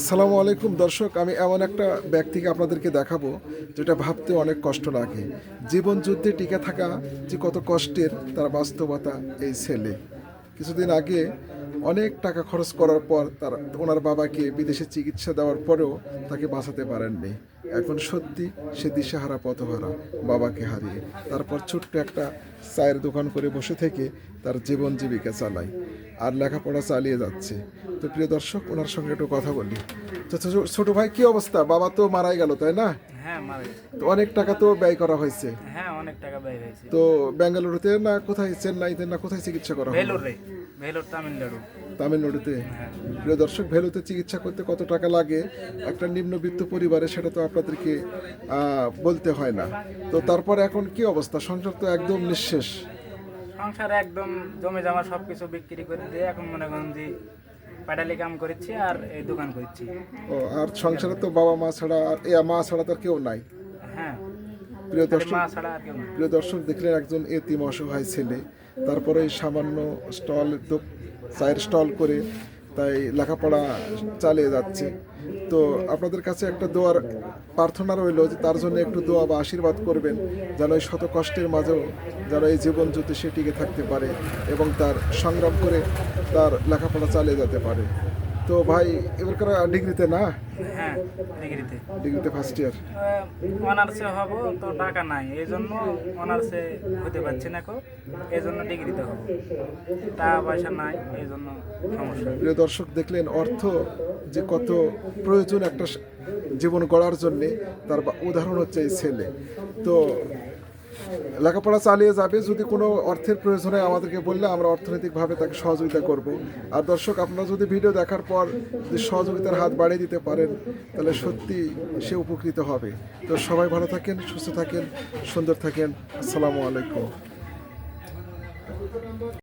আসসালামু আলাইকুম। দর্শক, আমি এমন একটা ব্যক্তিকে আপনাদেরকে দেখাবো যেটা ভাবতে অনেক কষ্ট লাগে। জীবন যুদ্ধে টিকে থাকা যে কত কষ্টের তার বাস্তবতা এই ছেলে। কিছুদিন আগে অনেক টাকা খরচ করার পর তার, ওনার বাবাকে বিদেশে চিকিৎসা দেওয়ার পরেও তাকে বাঁচাতে পারেননি। এখন সত্যি সে দিশেহারা পথহারা বাবাকে হারিয়ে। তারপর ছোট্ট একটা চায়ের দোকান করে বসে থেকে তার জীবন জীবিকা চালায়। আর লেখাপড়া চালিয়ে যাচ্ছে। তো প্রিয় দর্শক ওনার সঙ্গে একটু কথা বলি। তো ছোট ভাই কি অবস্থা? বাবা তো মারাই গেল তাই না? হ্যাঁ। তো অনেক টাকা তো ব্যয় করা হয়েছে। হ্যাঁ অনেক টাকা ব্যয় হয়েছে। তো বেঙ্গালুরুতে না কোথায় চেন্নাইতে না কোথায় চিকিৎসা করা হলো? ভেলোর তামিলনাড়ু। তামিলনাড়ুতে। হ্যাঁ। প্রিয় দর্শক ভ্যালুতে চিকিৎসা করতে কত টাকা লাগে? একটা নিম্নবিত্ত পরিবারে সেটা তো আপনাদেরকে বলতে হয় না। তো তারপর এখন কি অবস্থা? সংসার তো একদম নিঃশেষ। সংসার একদম জমে জমা সব কিছু বিক্রি করে দিয়ে এখন মনে করেন যে পাটালি কাম করেছি আর এই দোকান করছি। ও আর সংসারে তো বাবা মা ছাড়া আর এ মা ছাড়া তার কেউ নাই। হ্যাঁ। প্রিয় দর্শক প্রিয় দর্শক দেখলেন একজন এতিম অসহায় ছেলে। তারপরে সামান্য স্টল চায়ের স্টল করে তাই লেখাপড়া চালিয়ে যাচ্ছে। তো আপনাদের কাছে একটা দোয়ার প্রার্থনা রইল যে তার জন্য একটু দোয়া বা আশীর্বাদ করবেন, যেন এই শত কষ্টের মাঝেও যেন এই জীবন জ্যোতি সে টিকে থাকতে পারে এবং তার সংগ্রাম করে তার লেখাপড়া চালিয়ে যেতে পারে। তো ভাই এবারকার ডিগ্রিতে না? হ্যাঁ ডিগ্রিতে। ডিগ্রিতে ফার্স্ট ইয়ার অনার্সে হব তো টাকা নাই এই জন্য অনার্সে হতে পারছি না এখন এই জন্য ডিগ্রিতে হব। টাকা পয়সা নাই এই জন্য সমস্যা। প্রিয় দর্শক দেখলেন অর্থ যে কত প্রয়োজন একটা জীবন গড়ার জন্যে তার উদাহরণ হচ্ছে এই ছেলে। তো লেখাপড়া চালিয়ে যাবে, যদি কোনো অর্থের প্রয়োজন হয় আমাদেরকে বললে আমরা অর্থনৈতিকভাবে তাকে সহযোগিতা করব। আর দর্শক, আপনারা যদি ভিডিও দেখার পর যদি সহযোগিতার হাত বাড়িয়ে দিতে পারেন, তাহলে সত্যি সে উপকৃত হবে। তো সবাই ভালো থাকেন, সুস্থ থাকেন, সুন্দর থাকেন। আসসালামু আলাইকুম।